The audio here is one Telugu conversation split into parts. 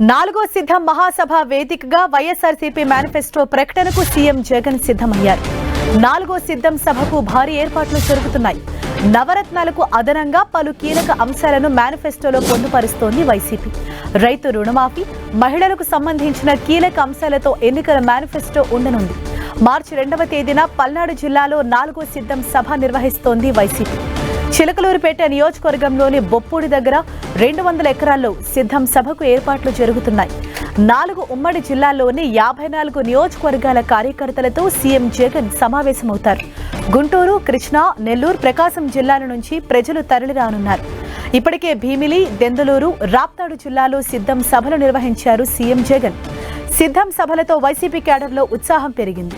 నాలుగో సిద్ధం మహాసభ వేదికగా వైఎస్ఆర్సీపీ మేనిఫెస్టో ప్రకటనకు సీఎం జగన్ సిద్ధమయ్యారు. నాలుగో సిద్ధం సభకు భారీ ఏర్పాట్లు జరుగుతున్నాయి. నవరత్నాలకు అదనంగా పలు కీలక అంశాలను మేనిఫెస్టోలో పొందుపరుస్తోంది వైసీపీ. రైతు రుణమాఫీ మహిళలకు సంబంధించిన కీలక అంశాలతో ఎన్నికల మేనిఫెస్టో ఉండనుంది. మార్చి రెండవ తేదీన పల్నాడు జిల్లాలో నాలుగో సిద్ధం సభ నిర్వహిస్తోంది వైసీపీ. చిలకలూరుపేట నియోజకవర్గంలోని బొప్పూడి దగ్గర రెండు వందల ఎకరాల్లో సిద్ధం సభకు ఏర్పాట్లు జరుగుతున్నాయి. నాలుగు ఉమ్మడి జిల్లాల్లోని యాభై నాలుగు నియోజకవర్గాల కార్యకర్తలతో సీఎం జగన్ సమావేశమవుతారు. గుంటూరు కృష్ణా నెల్లూరు ప్రకాశం జిల్లాల నుంచి ప్రజలు తరలిరానున్నారు. ఇప్పటికే భీమిలి దెందులూరు రాప్తాడు జిల్లాలో సిద్ధం సభలు నిర్వహించారు సీఎం జగన్. సిద్ధం సభలతో వైసీపీ క్యాడర్లో ఉత్సాహం పెరిగింది.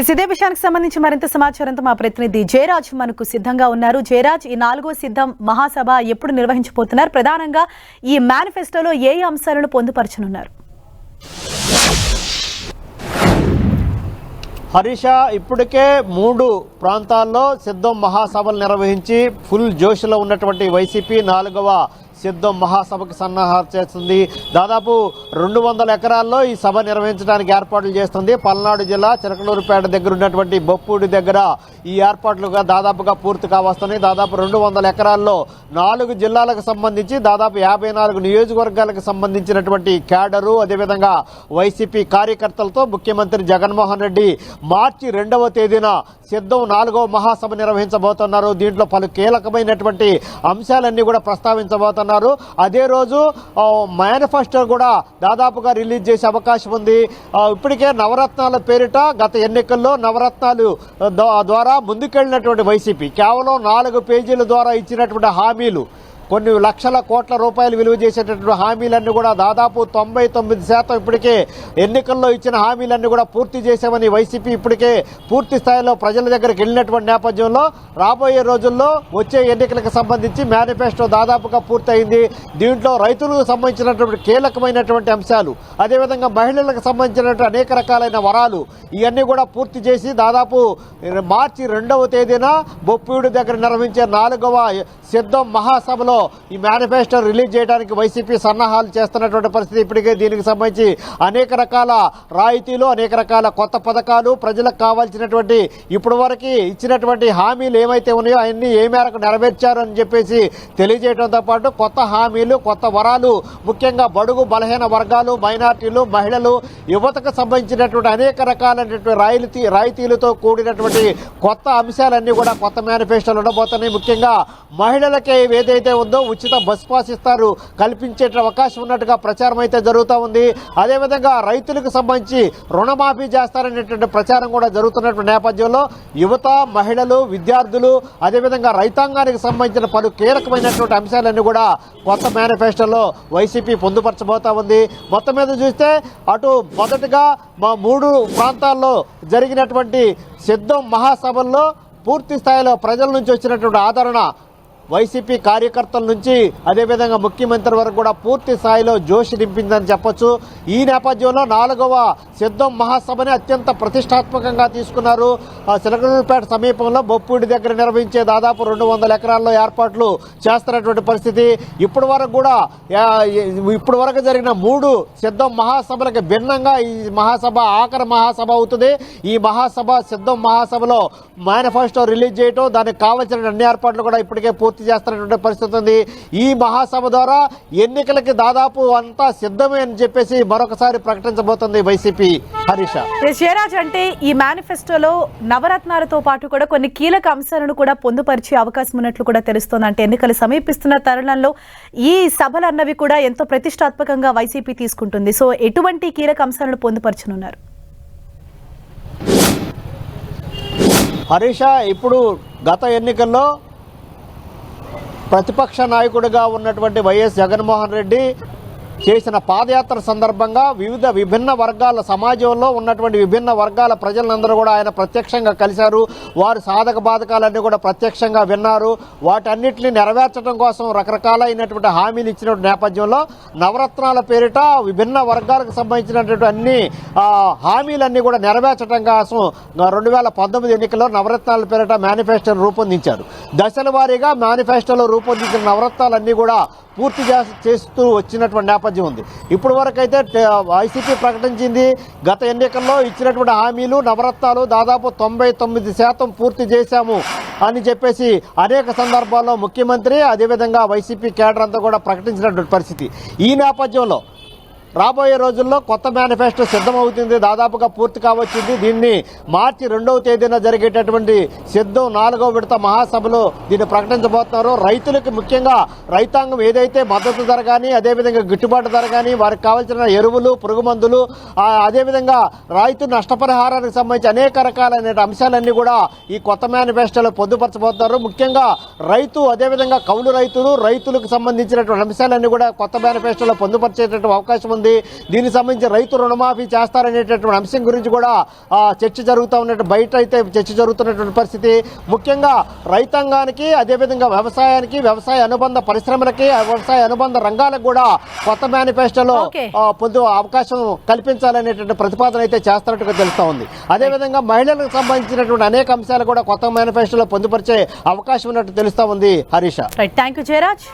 ఇస్ ఇదే విషయానికి సంబంధించి మరింత సమాచారంతో మా ప్రతినిధి జయరాజ్ మనకు సిద్ధంగా ఉన్నారు. జయరాజ్ ఈ నాలుగో సిద్ధం మహాసభ ఎప్పుడు నిర్వహించబోతున్నారు? ప్రధానంగా ఈ మేనిఫెస్టోలో ఏ ఏ అంశాలను పొందుపరచనున్నారు? హరీష ఇప్పటికే మూడు ప్రాంతాల్లో సిద్ధం మహాసభలు నిర్వహించి ఫుల్ జోష్లో ఉన్నటువంటి వైసీపీ నాలుగవ సిద్ధం మహాసభకు సన్నాహాలు చేస్తుంది. దాదాపు రెండు వందల ఎకరాల్లో ఈ సభ నిర్వహించడానికి ఏర్పాట్లు చేస్తుంది. పల్నాడు జిల్లా చిరకలూరుపేట దగ్గర ఉన్నటువంటి బొప్పూడి దగ్గర ఈ ఏర్పాట్లుగా దాదాపుగా పూర్తి కావస్తున్నాయి. దాదాపు రెండు వందల ఎకరాల్లో నాలుగు జిల్లాలకు సంబంధించి దాదాపు యాభై నాలుగు నియోజకవర్గాలకు సంబంధించినటువంటి క్యాడరు అదేవిధంగా వైసీపీ కార్యకర్తలతో ముఖ్యమంత్రి జగన్మోహన్ రెడ్డి మార్చి రెండవ తేదీన సిద్ధం నాలుగవ మహాసభ నిర్వహించబోతున్నారు. దీంట్లో పలు కీలకమైనటువంటి అంశాలన్నీ కూడా ప్రస్తావించబోతున్నారు. అదే రోజు మేనిఫెస్టో కూడా దాదాపుగా రిలీజ్ చేసే అవకాశం ఉంది. ఇప్పటికే నవరత్నాల పేరిట గత ఎన్నికల్లో నవరత్నాలు ద్వారా ముందుకెళ్ళినటువంటి వైసీపీ కేవలం నాలుగు పేజీల ద్వారా ఇచ్చినటువంటి హామీలు కొన్ని లక్షల కోట్ల రూపాయలు విలువ చేసేటటువంటి హామీలన్నీ కూడా దాదాపు తొంభై తొమ్మిది శాతం ఇప్పటికే ఎన్నికల్లో ఇచ్చిన హామీలన్నీ కూడా పూర్తి చేశామని వైసీపీ ఇప్పటికే పూర్తి స్థాయిలో ప్రజల దగ్గరికి వెళ్ళినటువంటి నేపథ్యంలో రాబోయే రోజుల్లో వచ్చే ఎన్నికలకు సంబంధించి మేనిఫెస్టో దాదాపుగా పూర్తయింది. దీంట్లో రైతులకు సంబంధించినటువంటి కీలకమైనటువంటి అంశాలు అదేవిధంగా మహిళలకు సంబంధించినటువంటి అనేక రకాలైన వరాలు ఇవన్నీ కూడా పూర్తి చేసి దాదాపు మార్చి రెండవ తేదీన బొప్పిడు దగ్గర నిర్వహించే నాలుగవ సిద్ధం మహాసభలో ఈ మేనిఫెస్టో రిలీజ్ చేయడానికి వైసీపీ సన్నాహాలు చేస్తున్నటువంటి పరిస్థితి ఇప్పటికే దీనికి సంబంధించి అనేక రకాల రాయితీలు అనేక రకాల కొత్త పథకాలు ప్రజలకు కావాల్సినటువంటి ఇప్పటి వరకు ఇచ్చినటువంటి హామీలు ఏమైతే ఉన్నాయో అవన్నీ ఏ మేరకు నెరవేర్చారు అని చెప్పేసి తెలియజేయడంతో పాటు కొత్త హామీలు కొత్త వరాలు ముఖ్యంగా బడుగు బలహీన వర్గాలు మైనార్టీలు మహిళలు యువతకు సంబంధించినటువంటి అనేక రకాలైనటువంటి రాయితీ రాయితీలతో కూడినటువంటి కొత్త అంశాలన్నీ కూడా కొత్త మేనిఫెస్టోలు ఉండబోతున్నాయి. ముఖ్యంగా మహిళలకే ఏదైతే ఉందో ఉచిత బస్ పాస్ ఇస్తారు. కల్పించే అవకాశం ఉన్నట్టుగా ప్రచారం అయితే జరుగుతూ ఉంది. అదేవిధంగా రైతులకు సంబంధించి రుణమాఫీ చేస్తారనేటువంటి ప్రచారం కూడా జరుగుతున్నటువంటి నేపథ్యంలో యువత మహిళలు విద్యార్థులు అదేవిధంగా రైతాంగానికి సంబంధించిన పలు కీలకమైనటువంటి అంశాలన్నీ కూడా కొత్త మేనిఫెస్టోలో వైసీపీ పొందుపరచబోతా ఉంది. మొత్తం మీద చూస్తే అటు మొదటగా మా మూడు ప్రాంతాల్లో జరిగినటువంటి సిద్ధం మహాసభల్లో పూర్తి స్థాయిలో ప్రజల నుంచి వచ్చినటువంటి ఆదరణ వైసీపీ కార్యకర్తల నుంచి అదేవిధంగా ముఖ్యమంత్రి వరకు కూడా పూర్తి స్థాయిలో జోషి నింపిందని చెప్పొచ్చు. ఈ నేపథ్యంలో నాలుగవ సిద్ధం మహాసభని అత్యంత ప్రతిష్టాత్మకంగా తీసుకున్నారు. ఆ సమీపంలో బొప్పూడి దగ్గర నిర్వహించే దాదాపు రెండు వందల ఎకరాల్లో ఏర్పాట్లు చేస్తున్నటువంటి పరిస్థితి. ఇప్పటి వరకు కూడా ఇప్పటి వరకు జరిగిన మూడు సిద్ధం మహాసభలకు భిన్నంగా ఈ మహాసభ ఆఖరి మహాసభ అవుతుంది. ఈ మహాసభ సిద్ధం మహాసభలో మేనిఫెస్టో రిలీజ్ చేయటం దానికి కావాల్సిన అన్ని ఏర్పాట్లు కూడా ఇప్పటికే పూర్తి చేస్తున్నటువంటి పరిస్థితి ఉంది. ఈ మహాసభ ద్వారా ఎన్నికలకి దాదాపు అంతా సిద్ధమే అని చెప్పేసి మరొకసారి ప్రకటించబోతుంది వైసీపీ. హరీష జయరాజ్ అంటే ఈ మేనిఫెస్టోలో నవరత్నాలతో పాటు కూడా కొన్ని కీలక అంశాలను కూడా పొందుపరిచే అవకాశం ఉన్నట్లు కూడా తెలుస్తోంది. అంటే ఎన్నికలు సమీపిస్తున్న తరుణంలో ఈ సభలు అన్నవి కూడా ఎంతో ప్రతిష్టాత్మకంగా వైసీపీ తీసుకుంటుంది. సో ఎటువంటి కీలక అంశాలను పొందుపరచనున్నారు? హరీష ఇప్పుడు గత ఎన్నికల్లో ప్రతిపక్ష నాయకుడిగా ఉన్నటువంటి వైఎస్ జగన్మోహన్ రెడ్డి చేసిన పాదయాత్ర సందర్భంగా వివిధ విభిన్న వర్గాల సమాజంలో ఉన్నటువంటి విభిన్న వర్గాల ప్రజలందరూ కూడా ఆయన ప్రత్యక్షంగా కలిశారు. వారి సాధక బాధకాలన్నీ కూడా ప్రత్యక్షంగా విన్నారు. వాటన్నిటిని నెరవేర్చడం కోసం రకరకాలైనటువంటి హామీలు ఇచ్చిన నేపథ్యంలో నవరత్నాల పేరిట విభిన్న వర్గాలకు సంబంధించినటువంటి అన్ని హామీలన్నీ కూడా నెరవేర్చడం కోసం రెండు వేల పంతొమ్మిది ఎన్నికల్లో నవరత్నాల పేరిట మేనిఫెస్టోను రూపొందించారు. దశల వారీగా మేనిఫెస్టోలో రూపొందించిన నవరత్నాలన్నీ కూడా పూర్తి చేస్తూ వచ్చినటువంటి నేపథ్యం ఉంది. ఇప్పటి వరకు అయితే వైసీపీ ప్రకటించింది. గత ఎన్నికల్లో ఇచ్చినటువంటి హామీలు నవరత్నాలు దాదాపు తొంభై తొమ్మిది శాతం పూర్తి చేశాము అని చెప్పేసి అనేక సందర్భాల్లో ముఖ్యమంత్రి అదేవిధంగా వైసీపీ కేడర్ అంతా కూడా ప్రకటించినటువంటి పరిస్థితి. ఈ నేపథ్యంలో రాబోయే రోజుల్లో కొత్త మేనిఫెస్టో సిద్ధమవుతుంది దాదాపుగా పూర్తి కావచ్చింది. దీన్ని మార్చి రెండవ తేదీన జరిగేటటువంటి సిద్ధం నాలుగవ విడత మహాసభలో దీన్ని ప్రకటించబోతున్నారు. రైతులకు ముఖ్యంగా రైతాంగం ఏదైతే మద్దతు ధర కానీ అదేవిధంగా గిట్టుబాటు ధర కానీ వారికి కావాల్సిన ఎరువులు పురుగు మందులు అదేవిధంగా రైతు నష్టపరిహారానికి సంబంధించి అనేక రకాలైన అంశాలన్నీ కూడా ఈ కొత్త మేనిఫెస్టోలో పొందుపరచబోతున్నారు. ముఖ్యంగా రైతు అదేవిధంగా కౌలు రైతులు రైతులకు సంబంధించినటువంటి అంశాలన్నీ కూడా కొత్త మేనిఫెస్టోలో పొందుపరిచేటటువంటి అవకాశం ఉంది. దీనికి సంబంధించి రైతు రుణమాఫీ చేస్తారనేటటువంటి అంశం గురించి కూడా చర్చ జరుగుతూ ఉన్నట్టు బయట అయితే చర్చ జరుగుతున్నటువంటి పరిస్థితి. ముఖ్యంగా రైతాంగానికి అదేవిధంగా వ్యవసాయానికి వ్యవసాయ అనుబంధ పరిశ్రమలకి వ్యవసాయ అనుబంధ రంగాలకు కూడా కొత్త మేనిఫెస్టోలో పొందు అవకాశం కల్పించాలనేటువంటి ప్రతిపాదన అయితే చేస్తున్నట్టుగా తెలుస్తా ఉంది. అదేవిధంగా మహిళలకు సంబంధించినటువంటి అనేక అంశాలు కూడా కొత్త మేనిఫెస్టోలో పొందుపరిచే అవకాశం ఉన్నట్టు తెలుస్తా ఉంది Harish. Right thank you Jayaraj